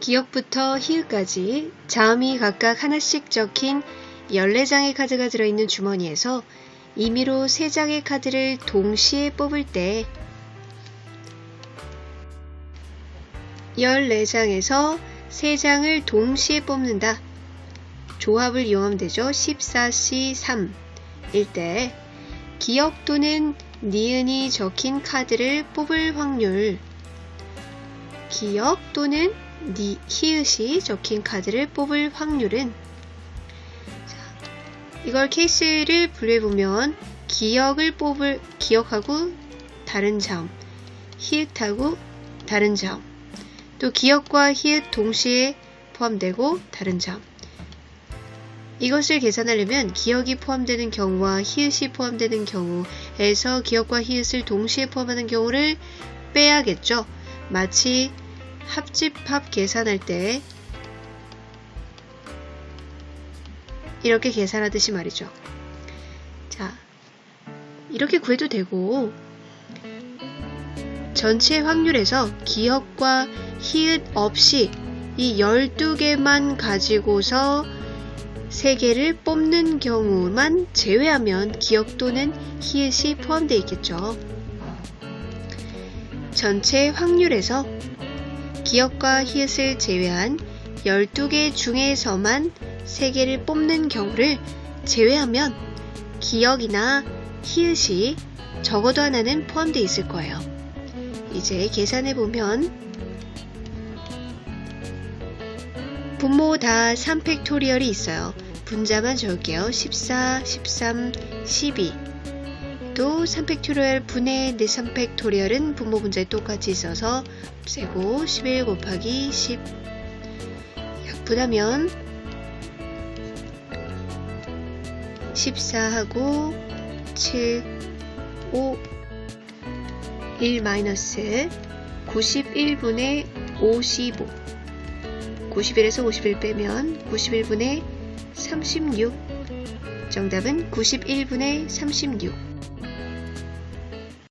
기역부터 희읍까지 자음이 각각 하나씩 적힌 14장의 카드가 들어있는 주머니에서 임의로 3장의 카드를 동시에 뽑을 때 14장에서 3장을 동시에 뽑는다. 조합을 이용하면 되죠. 14C3 일 때 기역 또는 니은이 적힌 카드를 뽑을 확률 기역 또는 니, 히읗이 적힌 카드를 뽑을 확률은 자, 이걸 케이스를 분류해보면 기역을 뽑을 기역하고 다른 점 히읗하고 다른 점 또 기역과 히읗 동시에 포함되고 다른 점 이것을 계산하려면 기역이 포함되는 경우와 히읗이 포함되는 경우에서 기역과 히읗을 동시에 포함하는 경우를 빼야겠죠. 마치 합집합 계산할 때 이렇게 계산하듯이 말이죠. 자, 이렇게 구해도 되고 전체 확률에서 기역과 히읗 없이 이 12개만 가지고서 3개를 뽑는 경우만 제외하면 기역 또는 히읗이 포함되어 있겠죠. 전체 확률에서 기역과 히읗을 제외한 12개 중에서만 3개를 뽑는 경우를 제외하면 기역이나 히읗이 적어도 하나는 포함되어 있을 거예요. 이제 계산해 보면 분모 다 3팩토리얼이 있어요. 분자만 적을게요. 14, 13, 12. 또 3팩토리얼 분의 4 3팩토리얼은 분모 분자에 똑같이 있어서 없애고 11 곱하기 10 약분하면 14하고 7, 5, 1 마이너스 91분의 55 91에서 51 빼면 91분의 36 정답은 91분의 36